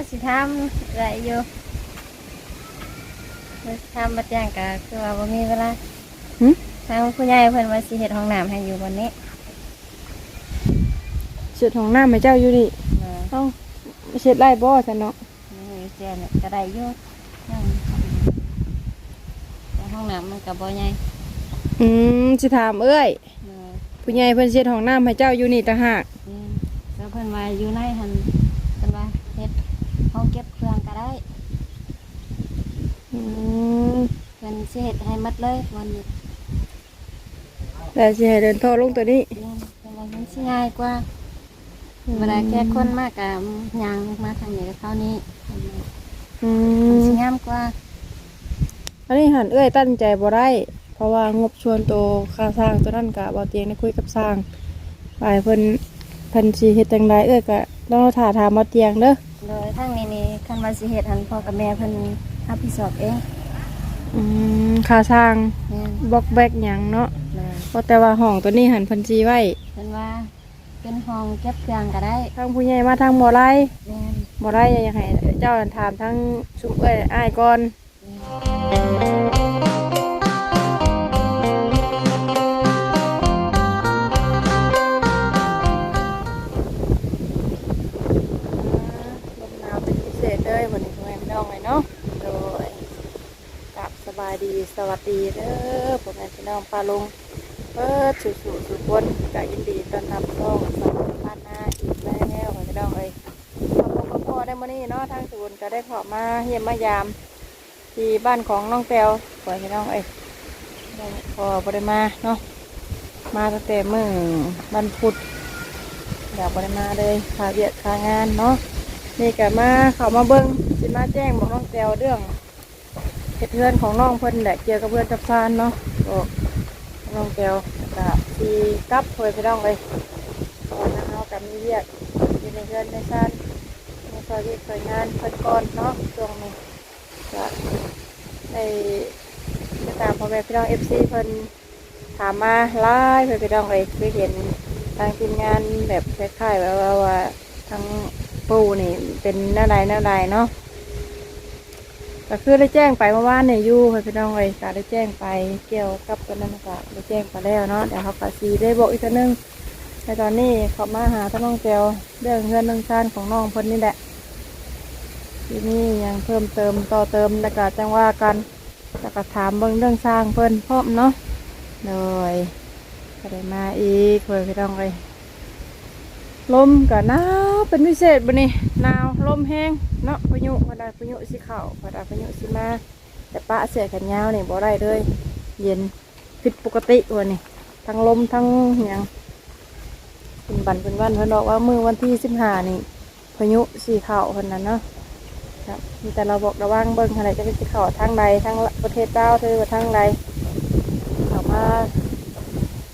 ว่าสิทำไรอยู่ว่าสิทำบัดย่างก็คือว่าบ่มีเวลาหึ ทางผู้ใหญ่เพิ่นว่าสิเฮ็ดห้องน้ำให้อยู่วันนี้เช็ดของน้ำให้เจ้าอยู่นี่เออเอ้าเช็ดไร่บ่ซะเนาะนี่เสียเนี่ยก็ได้อยู่ยังแต่ห้องน้ำมันก็บ่ใหญ่อืมสิถามเอ้ยเออผู้ใหญ่เพิ่นเช็ดของน้ำให้เจ้าอยู่นี่ต่างหาก นี่แล้วเพิ่นว่าอยู่ในหันเพิ่นว่าเฮ็ดห้องเก็บเครื่องก็ได้ อื มเพิ่นสิเฮ็ดให้หมดเลยวันนี้แต่สิให้เดินท่อลงตัวนี้ เรียนเพิ่นว่ามันสิง่ายกว่า เวลาแก้คนมากก็ย่างมาทางนี้กับเขานี้อืมันมสิงามกว่าอันนี้หันเอ้ยตั้งใจบ่ได้ เพราะว่างบชวนโตค่าสร้างตัวนั้นกะบ่เตียงได้คุยกับสร้างไปเพิ่นเพิ่นสิเฮ็ดจังไดเอ้ยก็ต้องถ่าถามบ่เตียงเด้อ โดยทางนี้นี่คันว่าสิเฮ็ดหันพ่อกับแม่เพิ่น รับผิดชอบเองอืมค่าสร้างแม่นบล็อกแบกหยังเนาะเลยเพราะแต่ว่าห้องตัวนี้หันเพันจีไว้เพิ่นว่า เป็นห้องเก็บเครื่องก็ได้ทางผู้ใหญ่มาทางบ่อไรแม่นบ่อไรอยากให้เจ้าถามทั้งชุมเอ้ยอ้ายก่อนล ดีสวัสดีเด้อพ่อแม่พี่น้องปลาลงเปิดสู่สู่สู่คนก็ยินดีต้อนรับช่องสองพันห้าอีกแล้วพ่อแม่พี่น้องเอ้ยขอบคุณพ่อพ่อได้มานี่เนาะทางศูนก็ได้ขอมาเยี่ยมมายาม ที่บ้านของน้องแปวขอให้น้องเอ้ยได้พอบ่ได้มาเนาะมาตั้งแต่มื้อวันพุธอยากบ่ได้มาเลยขาเวียดขางานเนาะนี่ก็มาเขามาเบิ้งสิมาแจ้งบอกน้องแปวเรื่อง เหตุเพื่อนของน้องเพิ่นแหละเกี่ยวกับเพื่อนจับซานเนาะบอกน้องแปวก็ที่กลับเพื่อนพี่น้องเลยตอนนั้นเรากับมีเวียกอยู่ในเพื่อนในซานในซอยที่เคยงานเพิ่นก่อนเนาะช่วงนี้ก็ได้ติดตามพ่อแม่พี่น้องเอฟซีเพิ่นถามมาไล่เพื่อนพี่น้องเลยคือเห็นทางทีมงานแบบคล้ายๆแบบว่าว่าทางปูนี่เป็นหน้าใดหน้าใดเนาะ ก็คือได้แจ้งไปเมื่อวานเนี่ยยู่พี่น้องเลยก็ได้แจ้งไปเกี่ยวกับตัวนั้นก็ได้แจ้งไปแล้วเนาะเดี๋ยวเขาก็สีได้บอกอีกทีนึงในตอนนี้เขามาหาท่านน้องเจลเรื่องเงินเรื่องชานของน้องเพิ่นนี่แหละทีนี้ยังเพิ่มเติมต่อเติมแล้วก็จังว่ากันแล้วก็ถามเบิ่งเรื่องสร้างเพิ่นพร้อมเนาะเลยก็ได้มาอีกเพื่อนพี่น้องเลย ลมก็หนาวเป็นพิเศษบ่นี่หนาวลมแห้งเนาะพายุพอได้พายุสิเข้าพอได้พายุสิมา แต่ปะเสื้อแขนยาวนี่บ่ได้เลย เย็นผิดปกติวันนี้ทั้งลมทั้งหยังเป็นบันเป็นวันเพิ่นบอกว่ามือวันที่สิบห้านี่พายุสีเข่าคนนั้นเนาะครับมีแต่เราบอกระวังเบิ่งอะไรจะเป็นสีเข่าทางใดทางประเทศเจ้าเธอว่าทางใดเข้ามา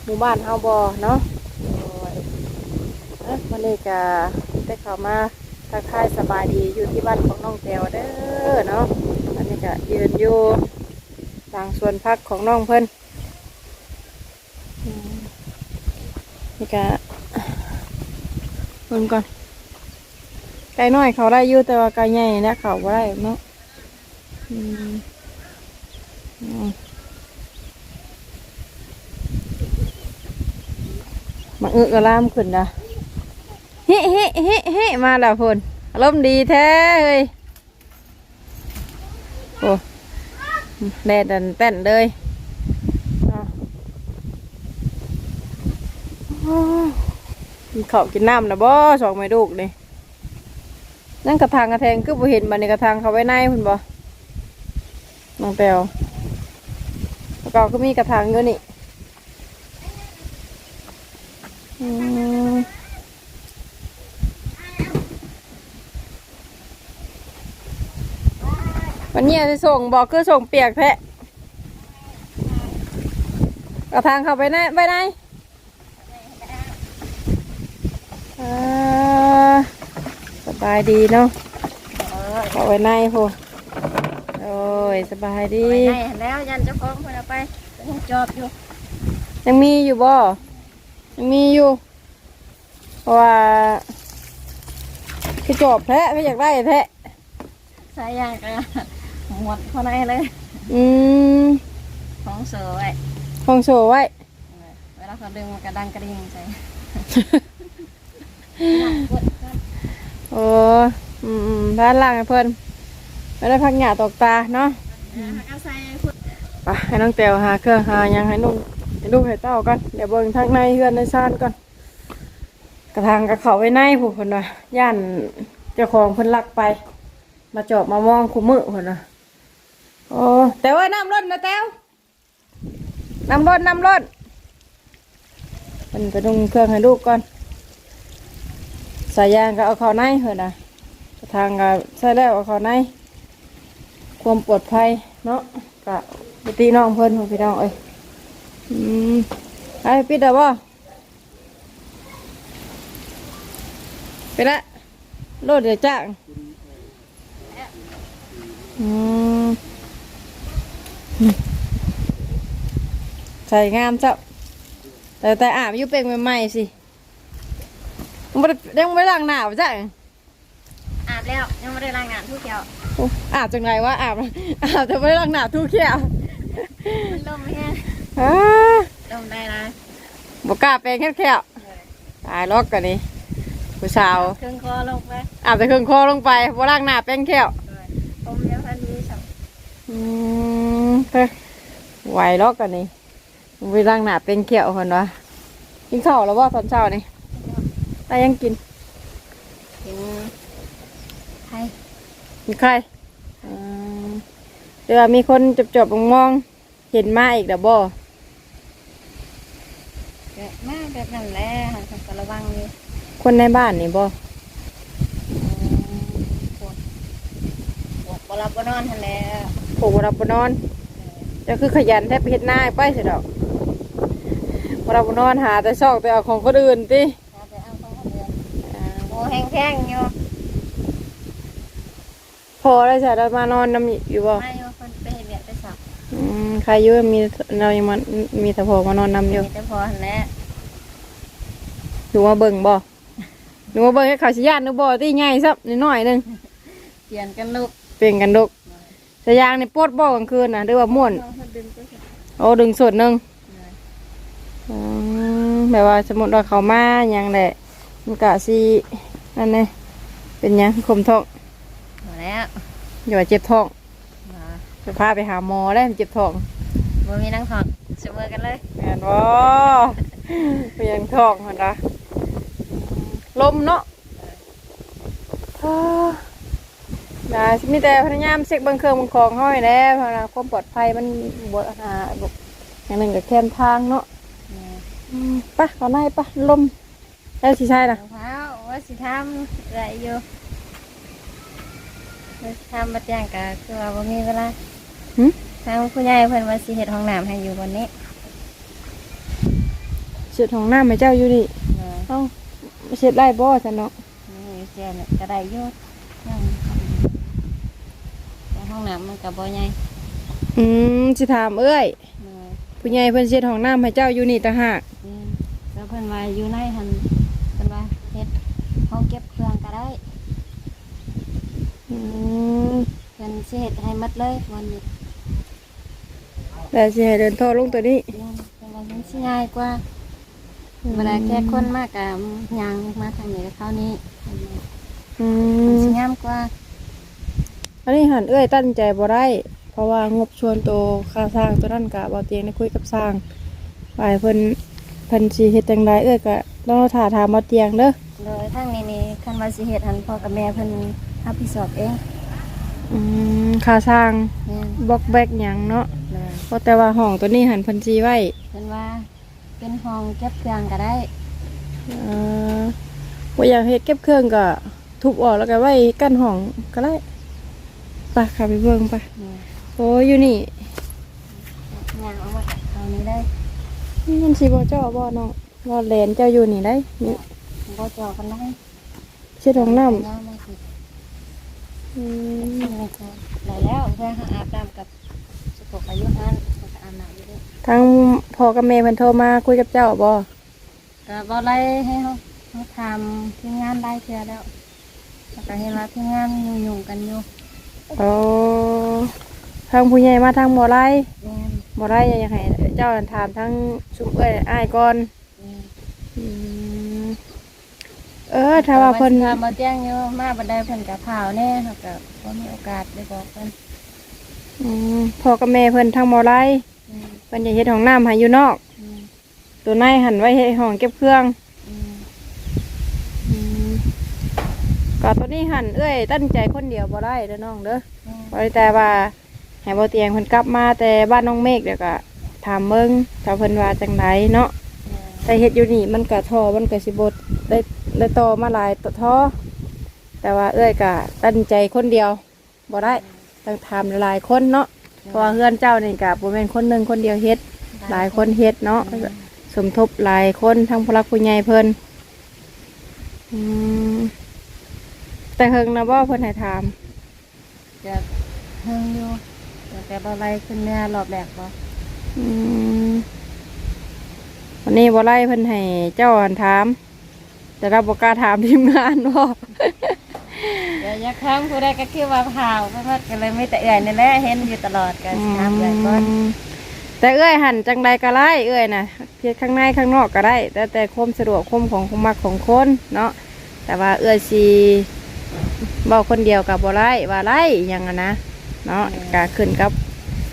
หมู่บ้านเฮาบ่เนาะ วันนี้ก็ได้เข้ามาทักทายสบายดีอยู่ที่บ้านของน้องแตวเด้อเนาะอันนี้ก็ยืนอยู่ทางส่วนพักของน้องเพิ่นอืมนี่ก็เบิ่งก่อนไก่น้อยเขาได้อยู่แต่ว่าไก่ใหญ่เนี่ยเขาบ่ได้เนาะอืมอืมมาอึกระลามขึ้นนะ เฮ้เฮ้มาแล้วพนอารมณ์ดีแท้เฮ้ยโอ้แดดดันเต้นเลยเอาโอ้กินข้าวกินน้ำนะบ่สองไม่ลูกนี่นั่งกระทางกระแทงคือบ่เห็นบันในกระทางเขาไว้ในพุ่นบ่น้องแปวแล้วก็มีกระทางอยู่นี่ วันนี้จะส่งบอกคือส่งเปียกแทะกระทางเขาไปในไว้ในอ่าสบายดีเนาะเอาไว้ในพูโอ้ยสบายดีไปไหนแล้วยันเจ้าของเพิ่นเอาไปเพิ่นยังจอบอยู่ ยังมีอยู่บ่ยังมีอยู่เพราะว่าคือจบแท้ไม่อยากได้แท้สายยางก็ หมดเท่าไหร่เลยอืมของเสือไว้ห้องโชว์ไว้ เวลาเขาดึงมันกระดังกระดิ่งใส่ โอ้อืมอืมด้านล่างให้เพิ่นไม่ได้พักหยาตกตาเนาะเอาใส่พุดไปให้น้องเตียวหาเครื่องหาหยังให้นุ่งให้ลูกให้เต้าก่อนเดี๋ยวเบิ่งทางในเฮือนในซ่านก่อนกระทางกระเขาไว้ในผู้คนว่าย่านเจ้าของเพิ่นลักไป มาจอบมามองคุมือคนว่า โอ้แต่ว่าน้ำร้นนะแต้วน้ำร้นน้ำร้นเพิ่นไปนุ่งเครื่องให้ลูกก่อนสายยางก็เอาเข้าในเพิ่นะทางก็ใส่แล้วเอาเข้าในความปลอดภัยเนาะกะไปตีน้องเพิ่นพ่อพี่น้องเอ้ยอืมไอ้ปิดได้บ่ไปละโลดเดี๋ยวจ้างอืม ใส่งามเจ้าแต่แต่อาบอยู่เป็นใหม่ๆสิยังไม่ได้ยังไม่ได้ล้างหนาวจ้ะอาบแล้วยังไม่ได้รายงานทุกเกี่ยวโอ้อาบจังไรวะอาบอาบแต่ไม่ได้ล้างหนาวทุกเขี้ยวมันลมแห้งอ้าลมได้นะบกล้าเป็นแค่แค่ตายล็อกกันนี่ผู้สาวเครื่องคอลงไปอาบแต่เครื่องคอลงไปบ่ล้างหน้าแป้งแค่วผมยังพันดีสับอืมเฮ้ย ไหวล็อกกันนี่ไปล้างหน้าแป้งแค่วคนวะกินข้าวแล้วว่าตอนเช้านี่ได้ยังกินกินไข่กินไข่อืมเดี๋ยวมีคนจบจบๆมองๆเห็นมาอีกเดี๋ยวบ่เยอะมากแบบนั้นแหละหันกระวังนี่คนในบ้านนี่บ่ปวดปวดบรับบนอนทันแล้วโผล่รับบนอน จะคือขยันแทบไปเฮ็ดหน้าให้ไปสิดอกบ่รับบนอนหาแต่ซอกแต่เอาของคนอื่นติเอาไปเอาของคนอื่นโอ้แห้งๆอยู่พอได้จ้ะเรามานอนน้ำอยู่บ่ไม่ว่าคนไปเห็นเบียดไปสับอืมใครอยู่มีเรายังมันมีแต่พอมานอนนำอยู่มีแต่พอหันแหล้วหนูว่าเบิ่งบ่หนูว่าเบิ่งให้เขาสิญาติหนูบ่ตีใหญ่ซับนิดหน่อยหนึงเปลี่ยนกันลูกเปลี่ยนกันดก สยางนี่ปวดบ่กลางคืนน่ะหรือว่าม่วนเอาคนดึงไปสับโอ้ดึงส่วนหนึงอืมแบบว่าสมมุติว่าเขามาหยังแหละมันก็สินั่นแหละเป็นหยังคมท้องมาแล้วอย่าว่าเจ็บท้องมาจะพาไปหาหมอแล้วมันเจ็บท้องบ่มีนั่งถอดเสมอกันเลยแม่นบ่เปลี่ยนท้องหั่นล่ะลมเนาะ อ่าได้มีแต่พยายามเช็คเบางเครื่องบางของห้อยแหล้วเพราะนะความปลอดภัยมันบวหาบอกอย่างหนึ่งกับแคมทางเนาะอืมไปขอหน้าไปลมได้สิใช่นะมะพร้าวว่าสิทำอะไรอยู่ว่าสิทำบัดย่างก็คือว่าบ่มีเวลาหึทางผู้ใหญ่เพิ่นว่าสิเฮ็ดห้องน้ำให้อยู่วันนี้เช็ดของหน้าไม่เจ้าอยู่นี่เออเอ้าเช็ดไล่บ่จันเนาะนี่เสียเนี่ยก็ได้อยู่ยังแต่ ห้องน้ำมันก็บ่ใหญ่อืมสิถามเอ้ยเออผู้ใหญ่เพิ่นเช็ดของหน้าให้เจ้าอยู่นี่ต่างหากนี่แล้วเพิ่นว่าอยู่ในหันเพิ่นว่าเฮ็ดห้องเก็บเครื่องก็ได้อืมเพิ่นสิเฮ็ดให้หมดเลยวันนี้แต่สิให้เดินท่อลงตัวนี้เพิ่นว่ามันสิง่ายกว่าเวลาแก้คนมากกับยางมาทางนี้กับเขานี้อืมันมสิงามกว่า อันนี้หันเอ้ยตั้งใจบ่ได้ เพราะว่างบชวนโตค่าสร้างตัวนั้นกะบ่เตียงได้คุยกับสร้างไปเพิ่นเพิ่นสิเฮ็ดจังไดเอ้ยก็ต้องถ่าถามบ่เตียงเด้อโดยทางนี้นี่คันว่าสิเฮ็ดหันพ่อกับแม่เพิ่นรับผิดชอบเองอืมค่าสร้างแม่นบล็อกแบกหยังเนาะเลยเพราะแต่ว่าห้องตัวนี้หันเพิ่นสิไว้เพิ่นว่าเป็นห้องเก็บเครื่องก็ได้เอ่อบ่อยากเฮ็ดเก็บเครื่องก็ทุบออกแล้วก็ไว้กั้นห้องก็ได้ ไปค่ะไปเบิ่งไปนี่โอ้ยอยู่นี่ยางออกมาจากเขานี้ได้มันสิบ่เจ้าบ่น้องบ่แลนเจ้าอยู่นี่ได้นี่บ่จอกันได้เช็ดห้องน้ำน้ำมาสิอืมนี่ก็ได้แล้วเพื่อหาอาบน้ำกับสุขอายุหันแล้วก็อาบน้ำอยู่ด้วยทั้งพ่อกับแม่เพิ่นโทรมาคุยกับเจ้าบ่ก็บ่ไล่ให้เฮาเฮาทำทีมงานได้เทื่อแล้วแล้วก็เห็นว่าทีมงานยุ่งๆกันอยู่ โอ้ทางผู้ใหญ่มาทางบ่ไรแม่นบ่ไรอยากให้เจ้าถามทั้งชุมเอ้ยอ้ายก่อนแม่นอืมเออถ้าว่าเพิ่นถามบ่แจ้งอยู่มาบันไดเพิ่นก็พาวแน่เฮาก็บ่มีโอกาสได้บอกเพิ่นอืมพ่อกับแม่เพิ่นทางบ่ไรอืมเพิ่นจะเฮ็ดห้องน้ำให้อยู่นอกอืมตัวในหันไว้ให้ห้องเก็บเครื่อง อืม อืม ก็ตัวนี้หันเอ้ยตั้งใจคนเดียวบ่ได้เด้อน้องเด้อแม่นบ่ได้แต่ว่าให้บ่เตียงเพิ่นกลับมาแต่บ้านน้องเมฆเดี๋ยวก็ถามเบิ่งถ้าเพิ่นว่าจังไดเนาะแม่นแต่เฮ็ดอยู่นี่มันก็ท่อมันก็สิบ่ได้ได้ต่อมาหลายต่อท่อแต่ว่าเอ้ยก็ตั้งใจคนเดียวบ่ได้ต้องถามหลายๆคนเนาะเพราะว่าเฮือนเจ้านี่ก็บ่แม่นคนหนึงคนเดียวเฮ็ดหลายคนเฮ็ดเนาะสมทบหลายคนทั้งพลักผู้ใหญ่เพิ่นอืม แต่เฮิงนะว่าเพิ่นให้ถามจะเฮิงอยู่แต่แต่บ่ไล่ขึ้นเนื้อรอบแรกบ่อืมวันนี้บ่ไล่เพิ่นให้เจ้าอันถาม แต่เราบ่กล้าถามทีมงานบ่เดี๋ยวอยากถามผู้ใดก็คิดว่าพาวเพิ่นว่าก็เลยไม่แต่เอื่อยนี่แหละเห็นอยู่ตลอดก็สิถามเอื่อยก่อนอืมแต่เอ้ยหันจังใดก็ไล่เอ้ยนะเพียข้างในข้างนอกก็ได้ แต่แต่ความสะดวกความของความมักของคนเนาะแต่ว่าเอ้ยสิ เว้าคนเดียวกับบ่ไล่ว่าไล่อหยังอะนะเนาะก็ขึ้นกับ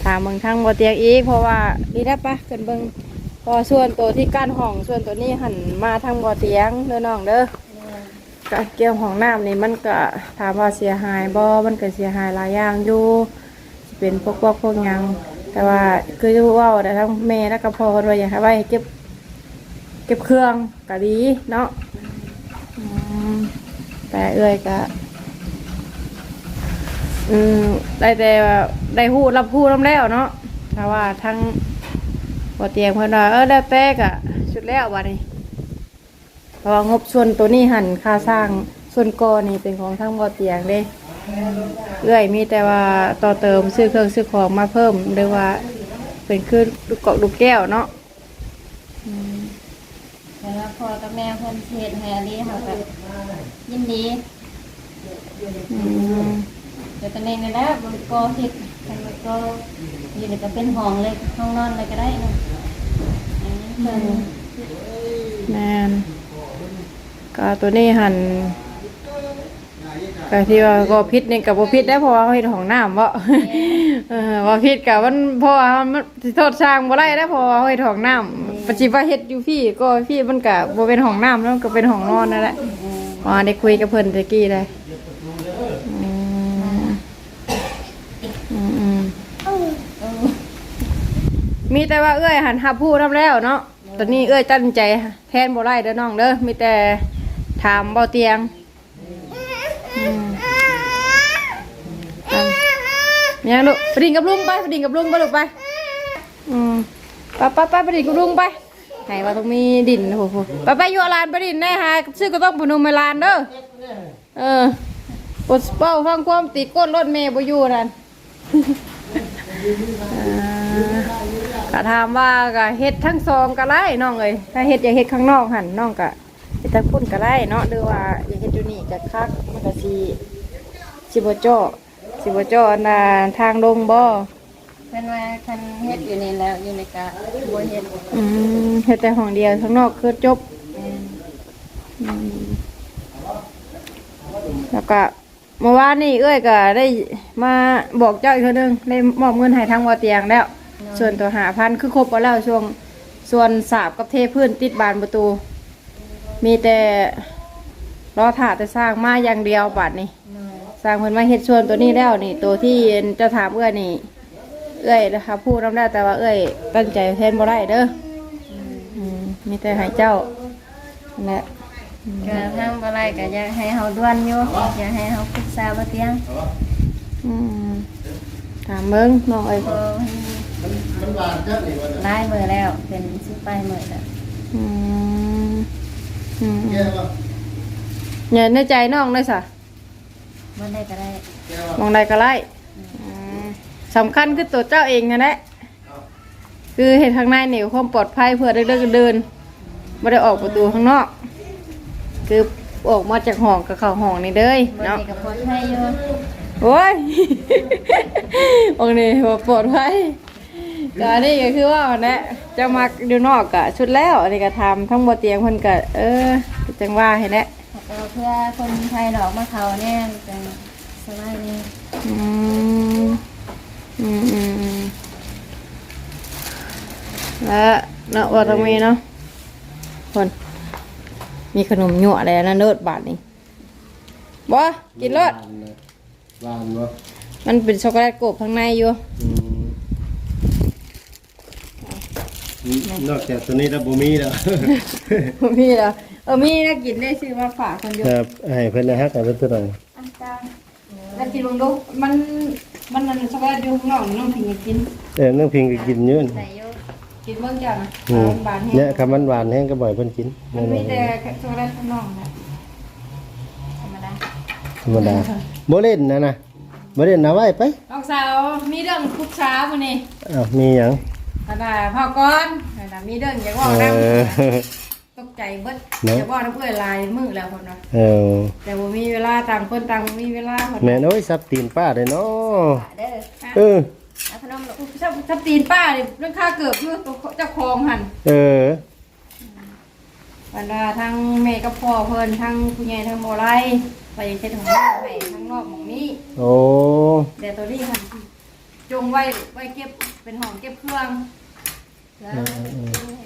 ถามเบิ่งทางบ่เตียงอีกเพราะว่านี่ได้ปะขึ้นเบิ่งเพอส่วนตัวที่กั้นห้องส่วนตัวนี้หันมาทางบ่เตียงเด้อน้องเด้อก็เกี่ยวของน้ำนี่มันก็ถามว่าเสียหายบ่มันก็เสียหายหลายอย่างอยู่สิเป็นพวกพวกพวกหยังแต่ว่าคือจะว่าแต่ทั้งแม่และก็พ่อคนว่าอยากให้ไว้เก็บ เก็บเครื่องก็ดีเนาะอืมแต่เอ้ยก็ อืมได้แต่ว่าได้หู้รับหู้รับแล้วเนาะแต่ว่าทั้งบ่เตียงเพิ่นว่าเออได้แป๊กอะชุดแล้วบัดนี้เพราะว่างบส่วนตัวนี้หันค่าสร้างส่วนกอนี่เป็นของทั้งบ่อเตียงเด้เอื้อยมีแต่ว่าต่อเติมซื้อเครื่องซื้อของมาเพิ่มหรือว่าเป็นคือลูกเกาะลูกแก้วเนาะอืมแต่ว่าพ่อกับแม่เพิ่นเฮ็ดให้อันนี้เฮาก็ยินดี อืม ดี๋ยวตอนนี้นี่แหละมันก็เฮ็ดกันมันก็อยู่นี่ก็เป็นห้องเลยห้องนอนเลยก็ได้นะอันนี้เพิ่นแมนก็ตัวนี้หันก็ที่ว่าก็พิษนี่กับบ่พิษได้เพราะว่าเขาเฮ็ดของน้ำบ่เออว่าพิษกับมันเพราะว่ามันสิโทษสร้างบ่ได้ได้เพราะว่าเขาเฮ็ดของน้ำปัจจุบันเฮ็ดอยู่พี่ก็พี่มันก็บ่เป็นของน้ำแล้วมันก็เป็นของนอนนั่นแหละอ๋อได้คุยกับเพิ่นตะกี้เลยอืมอืมอืม เออ มีแต่ว่าเอ้ยหันหับพูดทำแล้วเนาะตอนนี้เอ้ยตั้งใจแทนบ่ได้เด้อน้องเด้อมีแต่ถามเบาเตียงอืมอะเนี่ยลูกไปดิ่งกับลุงไปไปดิ่งกับลุงไปลูกไปอืมไปไปไปไปดิ่งกับลุงไปไหนว่าต้องมีดินโอ้โหไปไปอยู่ลานไปดินแน่ฮะซื้อก็ต้องพนมไปลานเด้อเออปดเป้าฟังความติดก้นรถเมย์บ่อยู่นั่น ก็ถามว่าก็เฮ็ดทั้งซองก็ได้น้องเอ้ยถ้าเฮ็ดอยากเฮ็ดข้างนอกหั่นน้องก็เฮ็ดทั้งพุ่นก็ได้เนาะหรือว่าอยากเฮ็ดอยู่นี่ก็คักมันก็สิสิบ่เจาะสิบ่เจาะอันน่ะทางลงบ่เพิ่นว่าคันเฮ็ดอยู่นี่แล้วอยู่ในกะบ่เฮ็ดอืมเฮ็ดแต่ห้องเดียวข้างนอกคือจบแม่นอืมแล้วก็เมื่อวานนี่เอ้ยก็ได้มาบอกเจ้าอีกเทื่อนึงได้มอบเงินให้ทางวอเตียงแล้ว ส่วนตัวหาพันคือครบไปแล้วช่วงส่วนสาบกับเทพื้นติดบานประตู มีแต่รอถาแต่สร้างมาอย่างเดียวบัดนี่น้อยสร้างเพิ่นมาเฮ็ดส่วนตัวนี้แล้วนี่ ตัวที่เจะถามเอื้อยนี่ เอื้อยนะคะพูดน้ำได้แต่ว่าเอื้อย ตั้งใจแทนบ่ได้เด้ออืมมีแต่ให้เจ้านั่นแหละก็ทางบ่ไรก็อยากให้เฮาด่วนอยู่อยากให้เฮาปรึกษาบ่เตียงอืมถามเบิ่งน้องเอ้ย พอหลายมื้อแล้ว เป็นสิบปลายมื้อแล้วอืมอืมเนี่ยในใจน้องเลยสะบ่ได้ก็ได้มองใดก็ไล่อืมสำคัญคือตัวเจ้าเองนั่นแหละคือเห็นทางในนี่ความปลอดภัยเพื่อเดินเดินไม่ได้ออกประตูข้างนอก คือออกมาจากห้องกับเข้าห้องนี่เด้ยบ่เนาะ ได้ก็ปลอดภัยอยู่อโอ้ย องค์นี้บ่ปลอดภัย ก็อันนี้ก็คือว่าแนะจะมาอยู่นอกกะชุดแล้วอันนี้ก็ทำทั้งบ่เตียงเพิ่นก็เออจังว่าให้แหละแต่ว่าเพื่อคนไทยดอกมะเขาเนี่ยจะสบายดีอืมอืมอืมอืมแล้วเนาะว่าต้องมีเนาะคนมีขนมหยั่วอะไรนะเลิศบาทนี่บ่กินเลิศหวานบ่มันเป็นช็อกโกแลตกรอบข้างในอยู่อืม นอกจากตัวนี้แล้วบ่มีแล้วมีเหรอเออมีนะกินได้ชื่อว่าฝากคนอยู่ครับให้เพิ่นนะฮักให้เพิ่นตัวหน่อยอันจางแล้วกินลงดูมันมันนั่นช็อกโกแลตอยู่ข้างนอกนี่น้องพิงก็กินเออน้องพิงก็กินอยู่นั่นใส่โยกินเบิ่งจ้านะอืมบานแห้งเนี่ยคำมันหวานแห้งก็บ่อยเพิ่นกินมันมีแต่ช็อกโกแลตข้างนอกนะธรรมดาธรรมดาบ่เล่นนะนะบ่เล่นนะไว้ไปน้องสาวมีเรื่องคุกช้ามื้อนี้อ้าวมีหยัง ขนาดพ่อก้อนขนาดมีเรื่องอยากบอกเอน้อำตกใจเบิดเนอะอยากบอกน้ำเพื่อนหลายมือแล้วคนว่าเออแต่บ่มีเวลาต่างคนต่างบ่มีเวลาคนแม่นโอ้ยซับตีนป้าได้เนาะเด้อเออเอาขนมลูกชอบชอบตีนป้านี่เรื่องค่าเกิบอยู่ตัวเจ้าของหันเออบรรดาทั้งแม่กับพ่อเพิ่นทั้งผู้ใหญ่ทั้งโมไรไปเช็ดของน้าให้ทั้งนอกหมองนี้โอ้แต่ตัวนี้หันจงไว้ไว้เก็บ เป็นห้องเก็บเครื่องเออเออ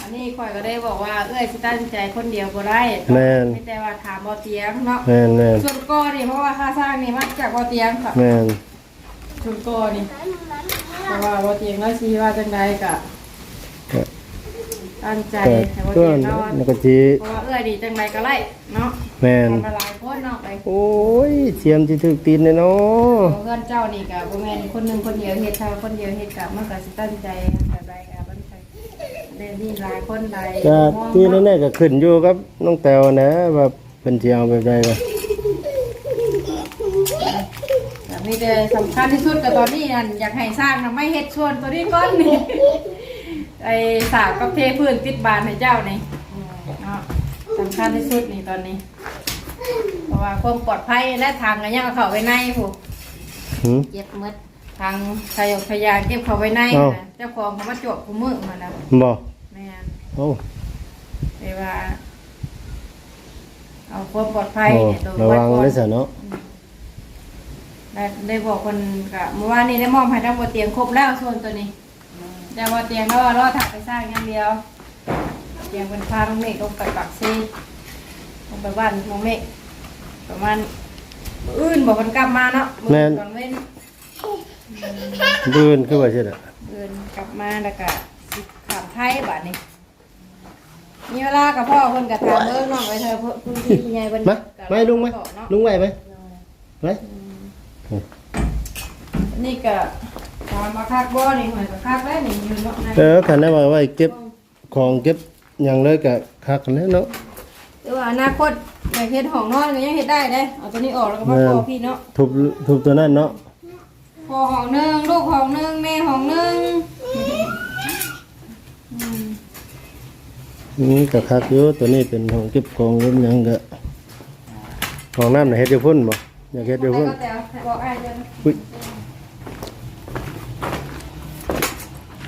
อันนี้ข่อยก็ได้บอกว่าเอ้ยสิตั้งใจคนเดียวบ่ได้แม่นไม่แต่ว่าถามบ่เตียงเนาะแม่นแม่นส่วนกอนี่เพราะว่าค่าสร้างนี่มาจากบ่เตียงค่ะแม่นส่วนกอนี่เพราะว่าบ่เตียงแล้วสิว่าจังใดก็ ตั้งใจแต่ให้บ่ก็เตียงนอนแล้วก็สิเพราะว่าเอ้ยดีจังใดก็ไล่เนาะแม่นทำละลายคนเนาะไปโอ้ยเสียมสิถึกตีนเลยเนาะเพื่อนเจ้านี่ก็บ่แม่นคนหนึงคนเดียวเฮ็ดถ้าคนเดียวเฮ็ดก็มันก็สิตั้งใจแบบใดก็มันไปได้นี่หลายคนหลายก็มองที่เนาะแน่ๆก็ขึ้นอยู่กับน้องแตวนะว่าเป็นสิเอาแบบใดก็แต่มีแต่สำคัญที่สุดกับตอนนี้นั่นอยากให้สร้างทำให้เฮ็ดชวนตัวนี้ก้อนนี่ ไอ้สาวกับเทพื้นติดบานให้เจ้านี่เนาะสำคัญที่สุดนี่ตอนนี้ เพราะว่าความปลอดภัยและทางกันยังเอาเข้าไปในผู้หืม เจ็บหมดทางพยพยานเก็บเข้าไปในเอ้านะเจ้าของเขามาจวบกูมือมาแล้วบ่แม่นโอ้ ไปว่า เอาความปลอดภัยโอ้เนี่ยตัวระไว้วังก่อนเลยซะเนาะได้ได้บอกคนกะเมื่อวานนี้ได้มอบให้ทั้งบนเตียงครบแล้วส่วนตัวนี้ แต่ว่าเตียงก็รอถักไปสร้างอย่างเดียวเตียงเป็นพาน้องเมฆลงไปปักซีลงไปบ้านน้องเมฆประมาณมื้ออื่นบอกคนกลับมาเนาะมื้อตอนเว้นดืนคือว่าใช่ล่ะอื่นกลับมาแล้วก็สิขามไทยบาดนี้มีเวลากับพ่อคนกับถามเอิ้งน้องไปเธอะผู้ผู้ที่ผู้ใหญ่เพิ่นมาไม่ลุงไหมเนาะลุงไหวไหมไหว นี่ก็ ตามมาคักบ่นี่หอยก็คักแล้วนี่อยู่เนาะนะเออคันได้ว่าไว้เก็บของเก็บหยังเลยก็คักแล้วเนาะหรือว่าอนาคตอยากเฮ็ดห้องนอนก็ยังเฮ็ดได้เด้เอาตัวนี้ออกแล้วก็มาพอพี่เนาะทุบทุบตัวนั้นเนาะพอห้องหนึงลูกห้องหนึงแม่ห้องหนึงอืมอืมก็คักอยู่ตัวนี้เป็นของเก็บของเก็บหยังก็ของน้ำน่ะเฮ็ดอยู่พุ่นบ่อยากเฮ็ดอยู่แต่พุ่นก็แต่บอกอ้ายเด้ออุ้ย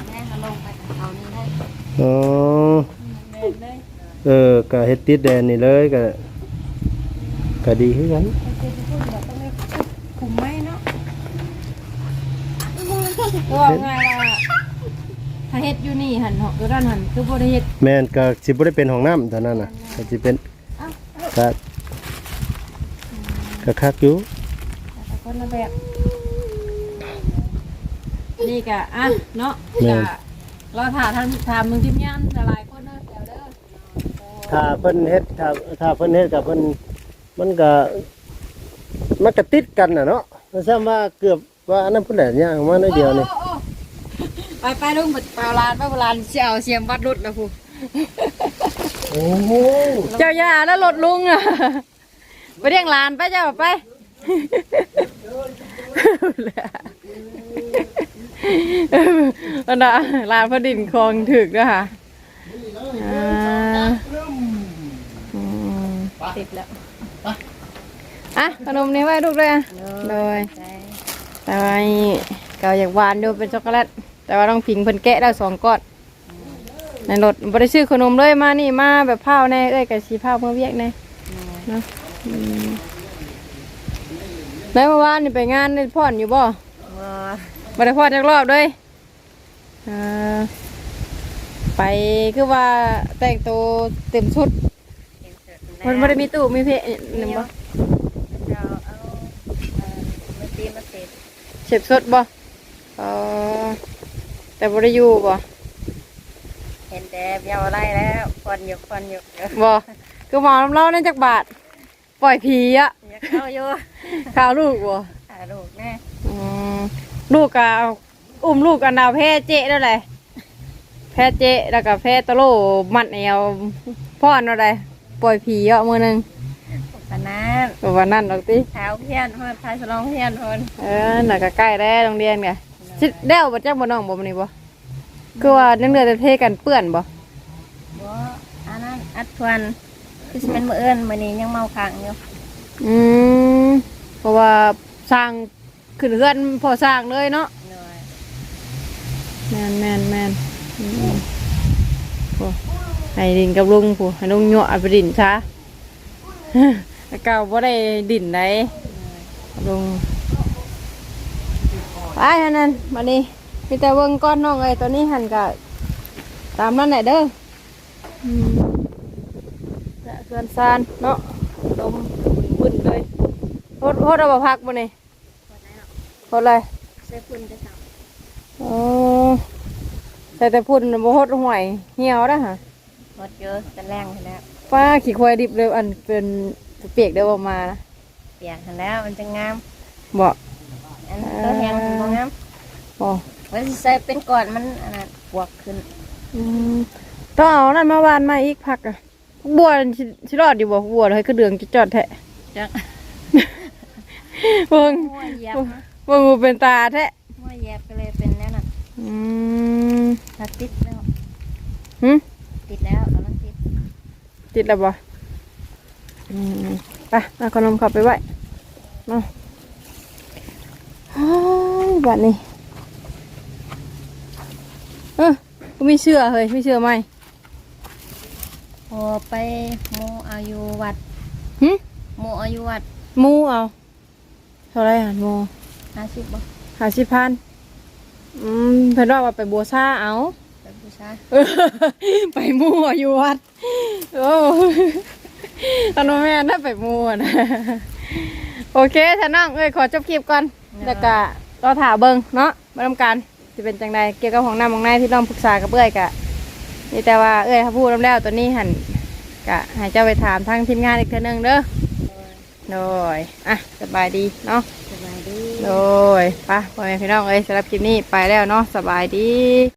แม่ก็ลงไปกับเขานี่ได้ อ๋อแม่นเลยเออก็เฮ็ดติดแดนนี่เลยก็ก็ดีคือกันโอเคทุกคนก็ต้องได้คุมไม้เนาะก็ว่าง่ายว่าถ้าเฮ็ดอยู่นี่หั่นเหาะอยู่ด้านหั่นคือบ่ได้เฮ็ดแม่นก็สิบ่ได้เป็นห้องน้ำเท่านั้นน่ะก็สิเป็นก็ก็คักอยู่แต่คนละแบบนี่ก็อะเนาะแม่ก็น เราถามทางถามมึงทีมงานหลายคนเด้อแถวเด้อถ้าเพิ่นเฮ็ดถ้าถ้าเพิ่นเฮ็ดกับเพิ่นมันก็มันก็ติดกันน่ะเนาะมันซ้ำว่าเกือบว่าอันนั้นพุ่นแหละย่างมาในอยเดียวนี่โอ้โอ้ไปไปลุงไปเปล่าลานไปเปล่าลานเสี่ยวเสียมวัดรุดนะครูโอ้โหเจ้าย่าแล้วรถลุงอะไปเรียงลานไปเจ้าไป อันน่ะลานพระดินคลองถึกด้วยค่ะอ่าอืมติดแล้ว อะขนมนี้ไว้ลูกด้วยอะโดยใจแต่ว่านี่ก็อยากหวานดูเป็นช็อกโกแลต แต่ว่าต้องพิงเพิ่นแกะแล้วสองก้อนในรถบ่ได้ซื้อขนมเลยมานี่มาแบบผ้าวแน่เอ้ยกับสีผ้าวเมื่อเวียกแน่เนาะอืมแล้วเมื่อวานนี่ไปงานได้พ่อนอยู่บ่บ่ บ่ได้พ่อนจักรอบเลยเออไปคือว่าแต่งตัวเต็มชุดเห็นเสร็จมันบ่ได้มีตู้มีเพะหนึ่งบ่เราเอาเอ่อมาตีมาเสร็จเสพสดบ่เออแต่บ่ได้อยู่บ่เห็นแต่เยาวไรแล้วควันอยู่ควันอยู่เดี๋ยวบ่คือหมอน้ำเล่าในจักบาท ปล่อยผีอะอยากเข้าอยู่ข่าวลูกบ่หาลูกแน่อืม ลูกกะอุ้มลูกกันดาวแพ้เจ๊นั่นแหละแพ้เจ๊แล้วก็แพ้ตะโลมัดแนวพ่อนอะไรปล่อยผีอะมือหนึงปานนั้นก็วันนั้นดอกติเท้าเพี้ยนเพิ่นพายสลองเพี้ยนเพิ่นเออน่ะก็ใกล้แล้วโรงเรียนไงสิเด้วบ่จักบ่น้องบ่มื้อนี้บ่คือว่ายังเหลือแต่เทกันเปื้อนบ่บ่อันนั้นอัดทวนคือสิเป็นมื้ออื่นมื้อนี้ยังเมาขังอยู่อืมเพราะว่าสร้าง ขึ้นเรือนพอสร้างเลยเนาะหน่อยแม่นแม่นแม่นอืมโอ้ให้ดินกับลุงผู้ให้ลุงยั่วเอาไปดินซะแต่เก่าบ่ได้ดินไหนลุงไปอันนั้นมานี่มีแต่เบิ่งก้อนน้องเอ้ยตัวนี้หันกะตามนั้นแหละเด้ออืมและเกินซานเนาะลมบึ้นเลยโคตรโคตรเอาบ่พักบ่นี่ โคตรเลยใส่พุ่นจะสั่งโอ้แต่แต่พุ่นบ่ฮดห่วยเหี่ยวนะฮะหมดเยอะจะแรงไปแล้วป้าขี้ควายดิบเลยอันเป็นเปียกเดี๋ยวออกมานะเปียกหันแล้วมันจะงามบอกอันตัวแห้งมันบ่งามบอกมันสิใส่เป็นก่อนมันอันนั้นบวกขึ้นอืมต้องเอานั่นมาวานมาอีกพักอะบัวสิสิรอดอยู่บ่บัวเลยก็เดืองจะจอดแทะจังเบิ่งหัวเหยีย บนะเบิ่งบ่เป็นตาแท้หัวเหยียบก็เลยเป็นแนวนั้นอืมถ้าติดแล้วหึติดแล้วกำลังติดติดแล้วบ่อืมไปเอาขนมเขับไปไว้เนาะฮ้ายบัดนี้เออกูมีเสื้อเฮ้ยมีเสื้อไหมพอไปโมอายุวัดหึโมอายุวัดหมูเอาเท่าไรอะหมู ห้าสิบบ่หาสิพันอืมเพิ่นว่าว่าไปบัวซ่าเอาเป็นผู้ชายเออไปหมู่อะอยู่วัด โอ้ตอนนั้นแม่น่าไปหมู่อะนะโอเคท่าน้องเอ้ยขอจบคลิปก่อนแล้วก็รอถาเบิงเนาะมาทำการจะเป็นจังใดเกี่ยวกับของน้ำของนายที่น้องปรึกษากับเอ้ยกะนี่แต่ว่าเอ้ยถ้าพูดแล้วตัวนี้หันกะให้เจ้าไปถามทางทีมงานอีกเทื่อนึงเด้อโดยอะสบายดีเนาะสบายดี โดยไปพ่อแม่พี่น้องเอ้ยสำหรับคลิปนี้ไปแล้วเนาะสบายดี